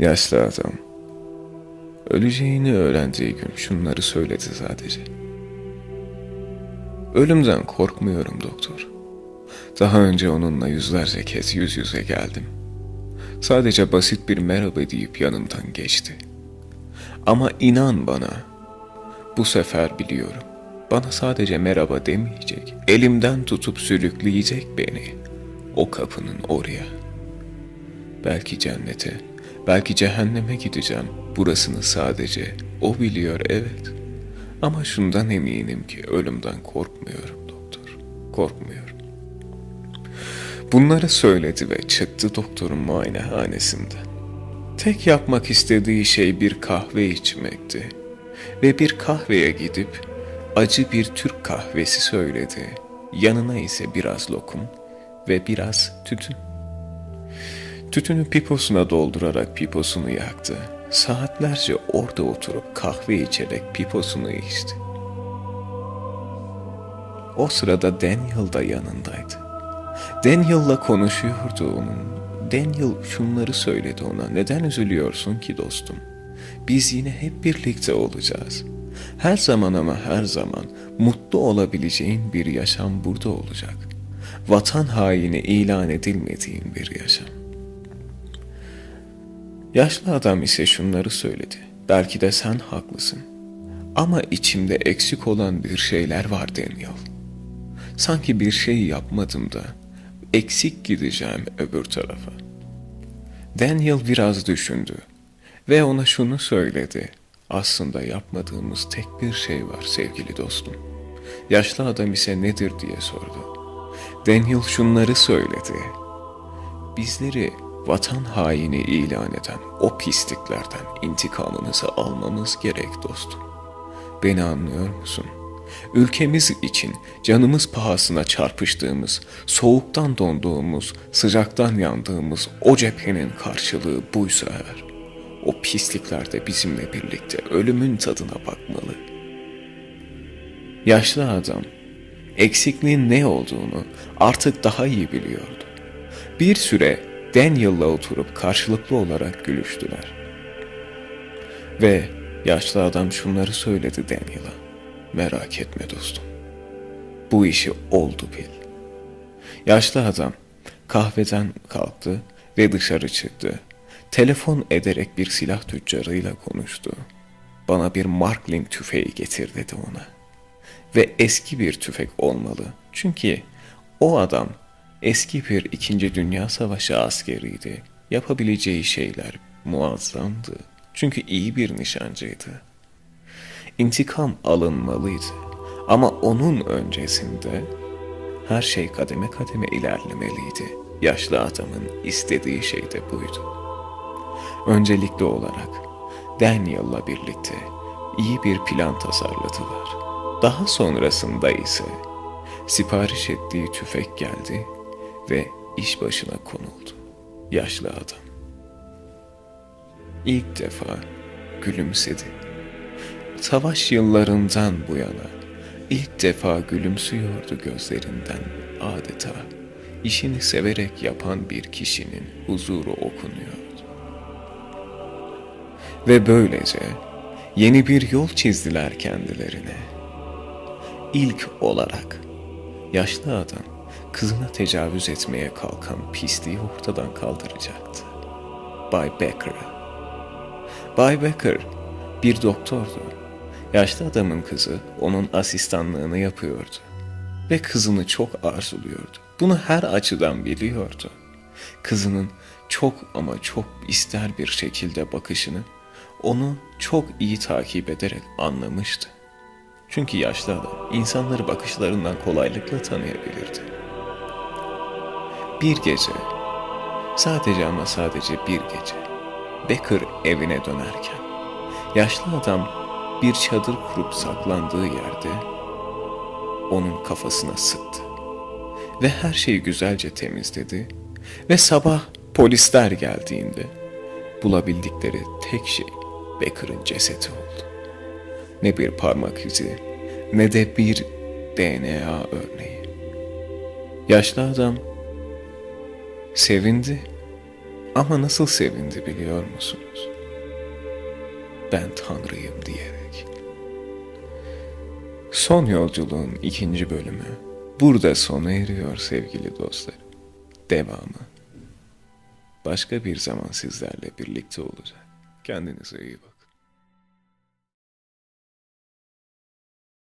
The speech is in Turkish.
Yaşlı adam. Öleceğini öğrendiği gün şunları söyledi sadece. Ölümden korkmuyorum doktor. Daha önce onunla yüzlerce kez yüz yüze geldim. Sadece basit bir merhaba deyip yanımdan geçti. Ama inan bana, bu sefer biliyorum. Bana sadece merhaba demeyecek, elimden tutup sürükleyecek beni o kapının oraya. Belki cennete, belki cehenneme gideceğim. Burasını sadece o biliyor evet. Ama şundan eminim ki ölümden korkmuyorum doktor. Korkmuyorum. Bunları söyledi ve çıktı doktorun muayenehanesinden. Tek yapmak istediği şey bir kahve içmekti. Ve bir kahveye gidip acı bir Türk kahvesi söyledi. Yanına ise biraz lokum ve biraz tütün. Tütünü piposuna doldurarak piposunu yaktı. Saatlerce orada oturup kahve içerek piposunu içti. O sırada Daniel da yanındaydı. Daniel'la konuşuyordu onun. Daniel şunları söyledi ona. Neden üzülüyorsun ki dostum? Biz yine hep birlikte olacağız. Her zaman ama her zaman mutlu olabileceğin bir yaşam burada olacak. Vatan haini ilan edilmediğin bir yaşam. Yaşlı adam ise şunları söyledi. Belki de sen haklısın. Ama içimde eksik olan bir şeyler var Daniel. Sanki bir şey yapmadım da eksik gideceğim öbür tarafa. Daniel biraz düşündü ve ona şunu söyledi. Aslında yapmadığımız tek bir şey var sevgili dostum. Yaşlı adam ise nedir diye sordu. Daniel şunları söyledi. Bizleri vatan haini ilan eden o pisliklerden intikamımızı almamız gerek dostum. Beni anlıyor musun? Ülkemiz için canımız pahasına çarpıştığımız, soğuktan donduğumuz, sıcaktan yandığımız o cephenin karşılığı buysa eğer, o pislikler de bizimle birlikte ölümün tadına bakmalı. Yaşlı adam, eksikliğin ne olduğunu artık daha iyi biliyordu. Bir süre Daniel'la oturup karşılıklı olarak gülüştüler. Ve yaşlı adam şunları söyledi Daniel'a. Merak etme dostum. Bu işi oldu bil. Yaşlı adam kahveden kalktı ve dışarı çıktı. Telefon ederek bir silah tüccarıyla konuştu. Bana bir Markling tüfeği getir dedi ona. Ve eski bir tüfek olmalı. Çünkü o adam eski bir İkinci Dünya Savaşı askeriydi. Yapabileceği şeyler muazzamdı. Çünkü iyi bir nişancıydı. İntikam alınmalıydı. Ama onun öncesinde her şey kademe kademe ilerlemeliydi. Yaşlı adamın istediği şey de buydu. Öncelikli olarak Daniel'la birlikte iyi bir plan tasarladılar. Daha sonrasında ise sipariş ettiği tüfek geldi ve iş başına konuldu. Yaşlı adam. İlk defa gülümsedi. Savaş yıllarından bu yana ilk defa gülümsüyordu gözlerinden adeta. İşini severek yapan bir kişinin huzuru okunuyordu. Ve böylece yeni bir yol çizdiler kendilerine. İlk olarak yaşlı adam kızına tecavüz etmeye kalkan pisliği ortadan kaldıracaktı. Bay Becker'a. Bay Becker bir doktordu. Yaşlı adamın kızı onun asistanlığını yapıyordu. Ve kızını çok arzuluyordu. Bunu her açıdan biliyordu. Kızının çok ama çok ister bir şekilde bakışını onu çok iyi takip ederek anlamıştı. Çünkü yaşlı adam insanları bakışlarından kolaylıkla tanıyabilirdi. Bir gece, sadece ama sadece bir gece, Becker evine dönerken, yaşlı adam bir çadır kurup saklandığı yerde onun kafasına sıktı. Ve her şeyi güzelce temizledi ve sabah polisler geldiğinde bulabildikleri tek şey Becker'ın cesedi oldu. Ne bir parmak izi ne de bir DNA örneği. Yaşlı adam sevindi Ama nasıl sevindi biliyor musunuz? Ben Tanrıyım diyerek. Son yolculuğun ikinci bölümü burada sona eriyor sevgili dostlar. Devamı başka bir zaman sizlerle birlikte olacak. Kendinize iyi bakın.